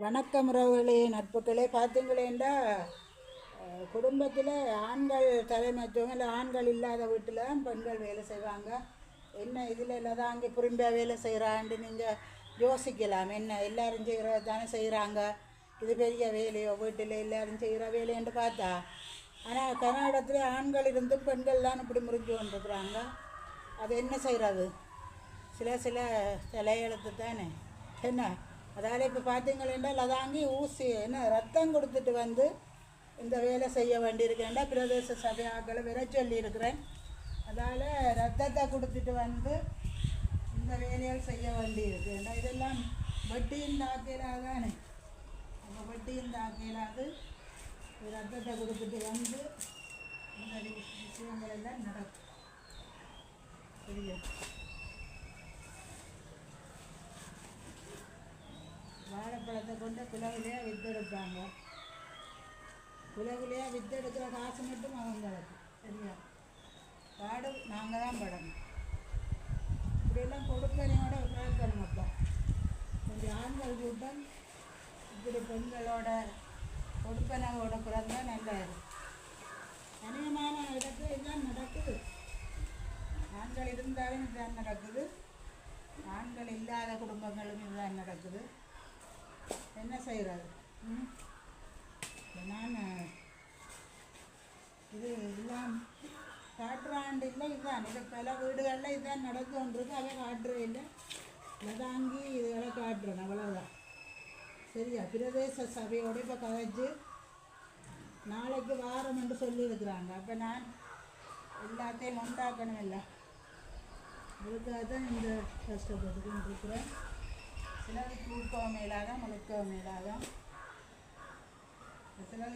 வணக்கம் உறவுகளே நட்புகளே பார்த்தீங்களேண்டா குடும்பத்தில் ஆண்கள் தலைமைத்துவம் இல்லை ஆண்கள் இல்லாத வீட்டில் பெண்கள் வேலை செய்வாங்க. என்ன இதில் இல்லாத அங்கே புரிம்பியாக வேலை செய்கிறான்ட்டு நீங்கள் யோசிக்கலாம். என்ன எல்லாரும் செய்கிற தானே செய்கிறாங்க இது பெரிய வேலையோ வீட்டில் எல்லாரும் செய்கிற வேலைன்னு பார்த்தா ஆனால் கர்நாடகத்தில் ஆண்கள் இருந்தும் பெண்கள் தான் இப்படி முறிஞ்சு கொண்டிருக்கிறாங்க. அது என்ன செய்கிறது சில சில தலையெழுத்து தானே. என்ன? அதால் இப்போ பார்த்தீங்களேண்டா லதாங்கி ஊசி என்ன ரத்தம் கொடுத்துட்டு வந்து இந்த வேலை செய்ய வேண்டியிருக்கேன்டா பிரதேச சபையாக்களை விரை சொல்லியிருக்கிறேன். அதால் ரத்தத்தை கொடுத்துட்டு வந்து இந்த வேலைகள் செய்ய வேண்டியிருக்குண்டா இதெல்லாம் வட்டியின் தாக்கையிலாக தானே நம்ம வட்டியின் தாக்கையிலாது ரத்தத்தை கொடுத்துட்டு வந்து இந்த விஷயங்கள் எல்லாம் நடக்கும். புரியும் கொண்டு குலவிலையாக வித்தெடுப்பாங்க குலவிலையாக வித்தெடுக்கிற காசு மட்டும் அவங்களுக்கு சரியா? பாடு நாங்கள் தான் படணும். இப்படியெல்லாம் கொடுக்கறையோட கேட்கணும் அப்போ. கொஞ்சம் ஆண்கள் கூட்டம் இப்படி பெண்களோட கொடுப்பனவோட பிறந்தா நல்லா இருக்கும் அநேகமான இடத்துல இதுதான் நடக்குது. ஆண்கள் இருந்தாலும் இதுதான் நடக்குது. ஆண்கள் இல்லாத குடும்பங்களும் இதுதான் நடக்குது. என்ன செய்கிறது நான் இது எல்லாம் காட்டுறாண்டு இல்லை இதுதான். இது பல வீடுகளில் இதுதான் நடந்து கொண்டிருக்கு. அதை காட்டுறது இல்லை. தாங்கி இதுகளை காட்டுறேன். அவ்வளோதான் சரியா? பிரதேச சபையோடு இப்போ கதைச்சு நாளைக்கு வாரம் என்று சொல்லியிருக்கிறாங்க. அப்போ நான் எல்லாத்தையும் உண்டாக்கணும் இல்லை. அதுக்காக தான் இந்த கஷ்டப்பட்டுக்கிட்டு இருக்கிறேன். పిల్లలు తూడుకోమేలాగా మునుక్కోమేలాగా అసలు